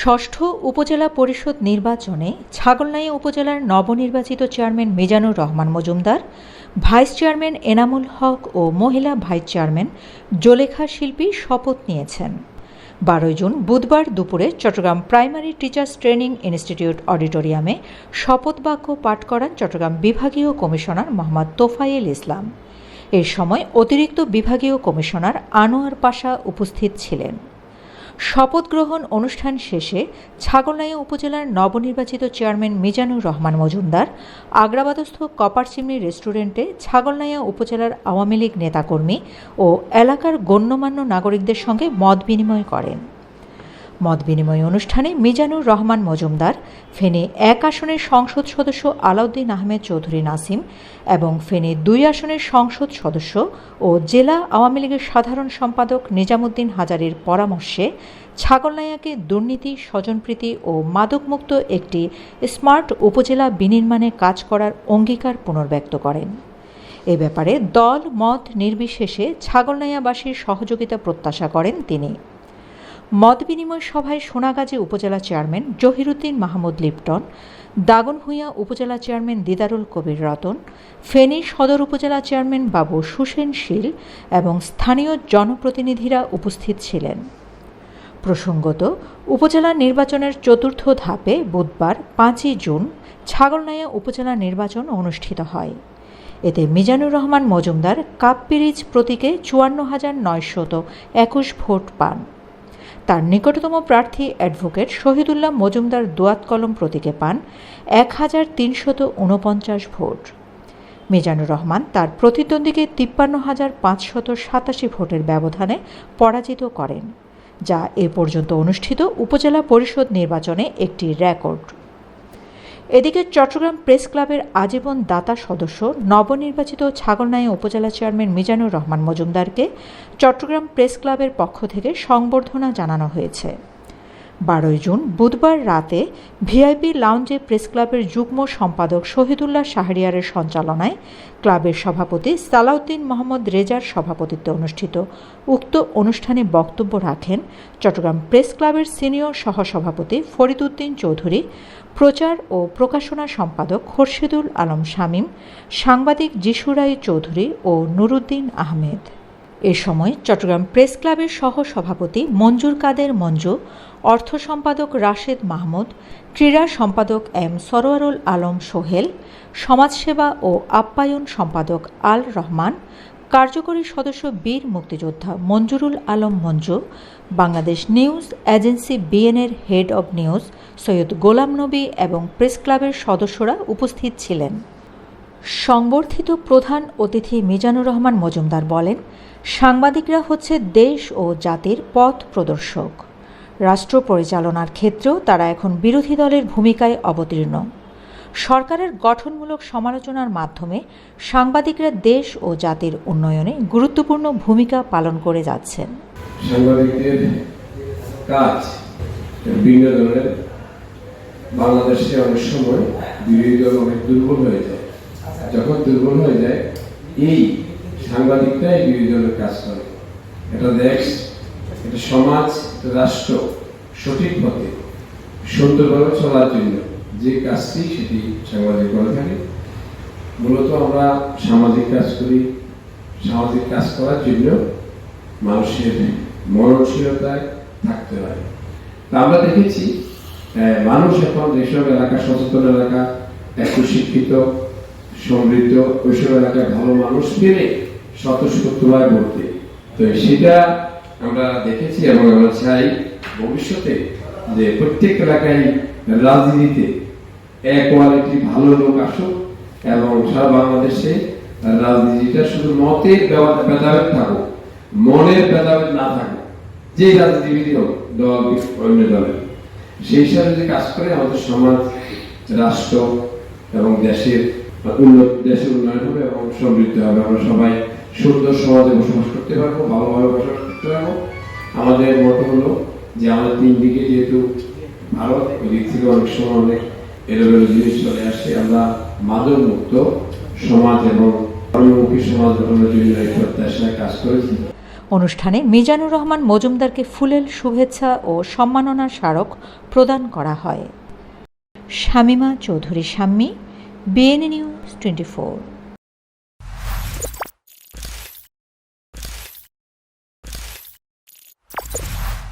ষষ্ঠ উপজেলা পরিষদ নির্বাচনে ছাগলনাইয়া উপজেলার নবনির্বাচিত chairman Mizanur Rahman Majumder, vice chairman Enamul Haque ও মহিলা ভাইস চেয়ারম্যান জোলেখা শিল্পী শপথ নিয়েছেন। বারোই জুন বুধবার দুপুরে Chattogram primary teachers training institute অডিটোরিয়ামে শপথ বাক্য পাঠ করান চট্টগ্রাম বিভাগীয় কমিশনার মোহাম্মদ তোফায়েল ইসলাম। এর সময় অতিরিক্ত বিভাগীয় কমিশনার আনোয়ার পাশা উপস্থিত ছিলেন। শপথ গ্রহণ অনুষ্ঠান শেষে ছাগলনাইয়া উপজেলার নবনির্বাচিত চেয়ারম্যান মিজানুর রহমান মজুমদার, আগ্রাবাদস্থ কপার চিমনি রেস্টুরেন্টে ছাগলনাইয়া উপজেলার আওয়ামী লীগ নেতাকর্মী ও এলাকার গণ্যমান্য নাগরিকদের সঙ্গে মত বিনিময় করেন। মত বিনিময় অনুষ্ঠানে মিজানুর রহমান মজুমদার, ফেনে এক আসনের সংসদ সদস্য আলাউদ্দিন আহমেদ চৌধুরী নাসিম এবং ফেনে দুই আসনের সংসদ সদস্য ও জেলা আওয়ামী লীগের সাধারণ সম্পাদক নিজামুদ্দিন হাজারের পরামর্শে ছাগলনাইয়াকে দুর্নীতি, স্বজনপ্রীতি ও মাদকমুক্ত একটি স্মার্ট উপজেলা বিনির্মাণে কাজ করার অঙ্গীকার পুনর্ব্যক্ত করেন। এ ব্যাপারে দল মত নির্বিশেষে ছাগলনাইয়াবাসীর সহযোগিতা প্রত্যাশা করেন তিনি। মত বিনিময় সভায় সোনাগাজী উপজেলা চেয়ারম্যান জহিরুদ্দিন মাহমুদ লিপটন, দাগনভূঞা উপজেলা চেয়ারম্যান দিদারুল কবির রতন, ফেনী সদর উপজেলা চেয়ারম্যান বাবু সুসেন শীল এবং স্থানীয় জনপ্রতিনিধিরা উপস্থিত ছিলেন। প্রসঙ্গত, উপজেলা নির্বাচনের চতুর্থ ধাপে বুধবার পাঁচই জুন ছাগলনাইয়া উপজেলা নির্বাচন অনুষ্ঠিত হয়। এতে মিজানুর রহমান মজুমদার কাপ্পিরিজ প্রতীকে চুয়ান্ন হাজার নয়শত একুশ ভোট পান। তার নিকটতম প্রার্থী অ্যাডভোকেট শহীদুল্লাহ মজুমদার দোয়াত কলম প্রতীকে পান এক হাজার তিনশত উনপঞ্চাশ ভোট। মিজানুর রহমান তার প্রতিদ্বন্দ্বীকে তিপ্পান্ন হাজার পাঁচশত সাতাশি ভোটের ব্যবধানে পরাজিত করেন, যা এ পর্যন্ত অনুষ্ঠিত উপজেলা পরিষদ নির্বাচনে একটি রেকর্ড। এদিকে চট্টগ্রাম প্রেস ক্লাবের আজীবন দাতা সদস্য, নবনির্বাচিত ছাগলনাইয়া উপজেলা চেয়ারম্যান মিজানুর রহমান মজুমদারকে চট্টগ্রাম প্রেস ক্লাবের পক্ষ থেকে সংবর্ধনা জানানো হয়েছে। বারোই জুন বুধবার রাতে ভিআইপি লাউঞ্জে প্রেস ক্লাবের যুগ্ম সম্পাদক শহীদুল্লাহ শাহরিয়ারের সঞ্চালনায় ক্লাবের সভাপতি সালাউদ্দিন মোহাম্মদ রেজার সভাপতিত্বে অনুষ্ঠিত উক্ত অনুষ্ঠানে বক্তব্য রাখেন চট্টগ্রাম প্রেস ক্লাবের সিনিয়র সহসভাপতি ফরিদুদ্দিন চৌধুরী, প্রচার ও প্রকাশনা সম্পাদক খোরশেদুল আলম শামীম, সাংবাদিক যিশুরাই চৌধুরী ও নুরুদ্দিন আহমেদ। এ সময় চট্টগ্রাম প্রেস ক্লাবের সহ সভাপতি মঞ্জুর কাদের মঞ্জু, অর্থ সম্পাদক রাশেদ মাহমুদ, ক্রীড়া সম্পাদক এম সরোয়ারুল আলম সোহেল, সমাজসেবা ও আপ্যায়ন সম্পাদক আল রহমান, কার্যকরী সদস্য বীর মুক্তিযোদ্ধা Manjurul Alam Manju, Bangladesh news agency বিএনের head of news Syed Golam Nabi এবং প্রেস ক্লাবের সদস্যরা উপস্থিত ছিলেন। সংবর্ধিত প্রধান অতিথি মিজানুর রহমান মজুমদার বলেন, সাংবাদিকরা হচ্ছে দেশ ও জাতির পথ প্রদর্শক। রাষ্ট্র পরিচালনার ক্ষেত্রেও তারা এখন বিরোধী দলের ভূমিকায় অবতীর্ণ। সরকারের গঠনমূলক সমালোচনার মাধ্যমে সাংবাদিকরা দেশ ও জাতির উন্নয়নে গুরুত্বপূর্ণ ভূমিকা পালন করে যাচ্ছেন। সাংবাদিকদের কাজ বাংলাদেশে অনেক সময় বিরোধী দল অনেক দুর্বল হয়ে যায়। যখন দুর্বল হয়ে যায়, এই সাংবাদিকটাই বিরোধী কাজ করে। এটা দেশ, এটা সমাজ রাষ্ট্র সঠিক পথে সুন্দরভাবে চলার জন্য যে কাজটি সেটি সাংবাদিক করে থাকে। মূলত আমরা সামাজিক কাজ করি। সামাজিক কাজ করার জন্য মানুষের মরণশীলতায় থাকতে হয়। তা আমরা দেখেছি মানুষ এখন যেসব এলাকা, সচেতন এলাকা, একটু শিক্ষিত সমৃদ্ধ ওইসব এলাকায় ভালো মানুষ পেলে স্বতঃস্ফূর্তভাবে বলতে। তো সেটা আমরা দেখেছি এবং আমরা চাই ভবিষ্যতে যে প্রত্যেক এলাকায় রাজনীতিতে এক কোয়ালিটি ভালো লোক আসুক এবং সারা বাংলাদেশে রাজনীতিটা শুধু মতের ভেদাভেদ থাকুক, মনের ভেদাভেদ না থাকে যে রাজনীতিবিদ হোক, দল অন্য দলের সেই হিসাবে যদি কাজ করে আমাদের সমাজ, রাষ্ট্র এবং দেশের উন্নত দেশের উন্নয়ন হবে এবং সমৃদ্ধ হবে। আমরা সবাই সুন্দর সমাজে বসবাস করতে পারব, ভালোভাবে বসবাস করতে পারব। আমাদের হলো যে আমাদের তিন দিকে যেহেতু ভারত থেকে অনেক সময় অনেক এলোমেলো জিনিস চলে আমরা মাদক মুক্ত সমাজ এবং কর্মমুখী সমাজ গঠনের জন্য এই প্রত্যাশায় কাজ করেছি। অনুষ্ঠানে মিজানুর রহমান মজুমদারকে ফুলেল শুভেচ্ছা ও সম্মাননা স্মারক প্রদান করা হয়। Shamima Chowdhury Shammi BNN News 24